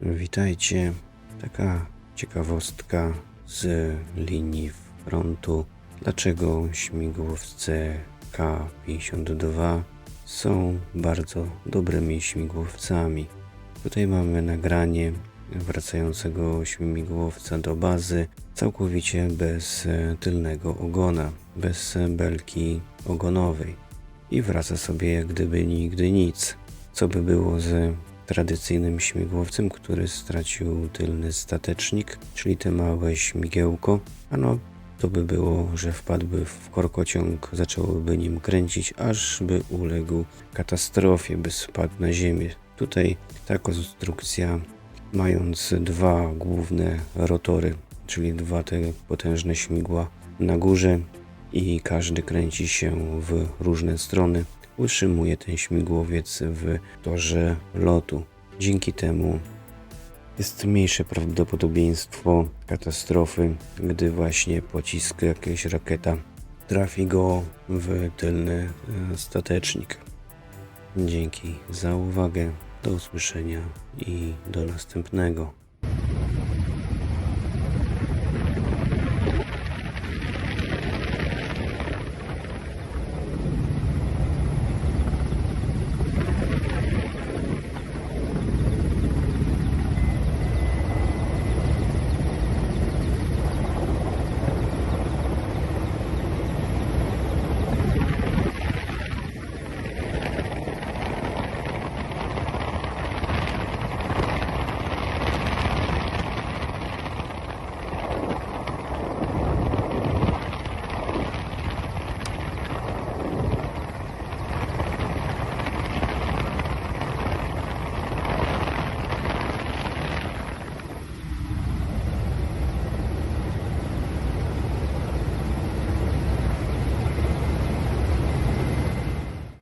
Witajcie. Taka ciekawostka z linii frontu. Dlaczego śmigłowce K-52 są bardzo dobrymi śmigłowcami? Tutaj mamy nagranie wracającego śmigłowca do bazy całkowicie bez e, tylnego ogona, bez belki ogonowej i wraca sobie jak gdyby nigdy nic. Co by było z tradycyjnym śmigłowcem, który stracił tylny statecznik, czyli te małe śmigiełko? Ano, to by było, że wpadłby w korkociąg, zaczęłoby nim kręcić, aż by uległ katastrofie, by spadł na ziemię. Tutaj ta konstrukcja, mając dwa główne rotory, czyli dwa te potężne śmigła na górze i każdy kręci się w różne strony, utrzymuje ten śmigłowiec w torze lotu. Dzięki temu jest mniejsze prawdopodobieństwo katastrofy, gdy właśnie pocisk, jakaś rakieta trafi go w tylny e, statecznik. Dzięki za uwagę, do usłyszenia i do następnego.